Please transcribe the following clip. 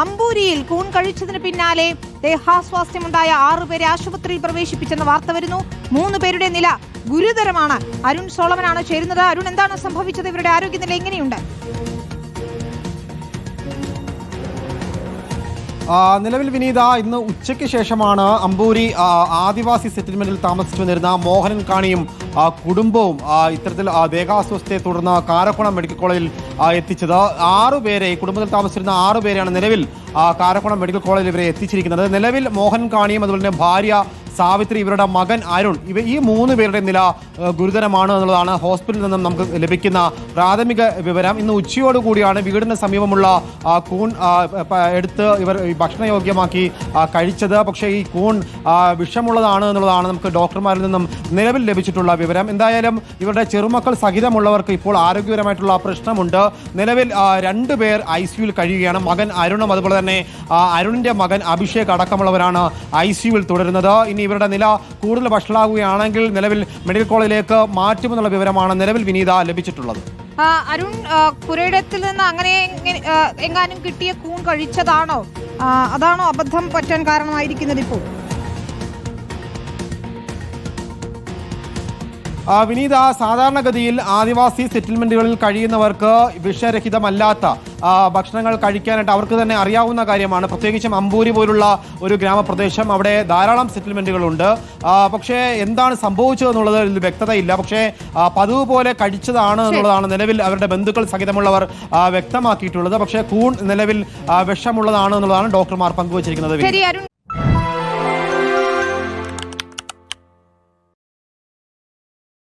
അമ്പൂരിയിൽ കൂൺ കഴിച്ചതിന് പിന്നാലെ ദേഹാസ്വാസ്ഥ്യമുണ്ടായ ആറുപേരെ ആശുപത്രിയിൽ പ്രവേശിപ്പിച്ചെന്ന വാർത്ത വരുന്നു. മൂന്ന് പേരുടെ നില ഗുരുതരമാണ്. അരുൺ സോളമനാണ് ചേരുന്നത്. അരുൺ എന്താണ് സംഭവിച്ചത്? ഇവരുടെ ആരോഗ്യനില എങ്ങനെയുണ്ട്? നിലവിൽ വിനീത ഇന്ന് ഉച്ചയ്ക്ക് ശേഷമാണ് അമ്പൂരി ആദിവാസി സെറ്റിൽമെന്റിൽ താമസിച്ചു വന്നിരുന്ന മോഹനൻ കാണിയും കുടുംബവും ഇത്തരത്തിൽ ദേഹാസ്വസ്ഥയെ തുടർന്ന് കാരക്കുളം മെഡിക്കൽ കോളേജിൽ എത്തിച്ചത്. ആറുപേരെ കുടുംബത്തിൽ താമസിച്ചിരുന്ന ആറുപേരെയാണ് നിലവിൽ കാരക്കുളം മെഡിക്കൽ കോളേജിൽ ഇവരെ എത്തിച്ചിരിക്കുന്നത്. നിലവിൽ മോഹൻ കാണിയും അതുപോലെ തന്നെ ഭാര്യ സാവിത്രി ഇവരുടെ മകൻ അരുൺ ഇവ ഈ മൂന്ന് പേരുടെ നില ഗുരുതരമാണ് എന്നുള്ളതാണ് ഹോസ്പിറ്റലിൽ നിന്നും നമുക്ക് ലഭിക്കുന്ന പ്രാഥമിക വിവരം. ഇന്ന് ഉച്ചയോടുകൂടിയാണ് വീടിന് സമീപമുള്ള കൂൺ എടുത്ത് ഇവർ ഭക്ഷണയോഗ്യമാക്കി കഴിച്ചത്. പക്ഷേ ഈ കൂൺ വിഷമുള്ളതാണ് എന്നുള്ളതാണ് നമുക്ക് ഡോക്ടർമാരിൽ നിന്നും നിലവിൽ ലഭിച്ചിട്ടുള്ള വിവരം. എന്തായാലും ഇവരുടെ ചെറുമക്കൾ സഹിതമുള്ളവർക്ക് ഇപ്പോൾ ആരോഗ്യപരമായിട്ടുള്ള പ്രശ്നമുണ്ട്. നിലവിൽ രണ്ടു പേർ ഐ സിയുൽ കഴിയുകയാണ്. മകൻ അരുണും അതുപോലെ തന്നെ അരുണിന്റെ മകൻ അഭിഷേക് അടക്കമുള്ളവരാണ് ഐ സിയുവിൽ തുടരുന്നത്. ഇനി ഇവരുടെ നില കൂടുതൽ വഷളാകുകയാണെങ്കിൽ നിലവിൽ മെഡിക്കൽ കോളേജിലേക്ക് മാറ്റുമെന്നുള്ള വിവരമാണ് നിലവിൽ വിനീത ലഭിച്ചിട്ടുള്ളത്. അരുൺ പുരയിടത്തിൽ നിന്ന് അങ്ങനെ എങ്ങാനും കിട്ടിയ കൂൺ കഴിച്ചതാണോ? അതാണോ അബദ്ധം പറ്റാൻ കാരണമായിരിക്കുന്നത് ഇപ്പോൾ? വിനീത സാധാരണഗതിയിൽ ആദിവാസി സെറ്റിൽമെന്റുകളിൽ കഴിയുന്നവർക്ക് വിഷരഹിതമല്ലാത്ത ഭക്ഷണങ്ങൾ കഴിക്കാനായിട്ട് അവർക്ക് തന്നെ അറിയാവുന്ന കാര്യമാണ്. പ്രത്യേകിച്ചും അമ്പൂരി പോലുള്ള ഒരു ഗ്രാമപ്രദേശം അവിടെ ധാരാളം സെറ്റിൽമെന്റുകളുണ്ട്. പക്ഷേ എന്താണ് സംഭവിച്ചതെന്നുള്ളത് ഇതിൽ വ്യക്തതയില്ല. പക്ഷേ പതിവ് പോലെ കഴിച്ചതാണ് എന്നുള്ളതാണ് നിലവിൽ അവരുടെ ബന്ധുക്കൾ സഹിതമുള്ളവർ വ്യക്തമാക്കിയിട്ടുള്ളത്. പക്ഷേ കൂൺ നിലവിൽ വിഷമുള്ളതാണ് എന്നുള്ളതാണ് ഡോക്ടർമാർ പങ്കുവച്ചിരിക്കുന്നത്.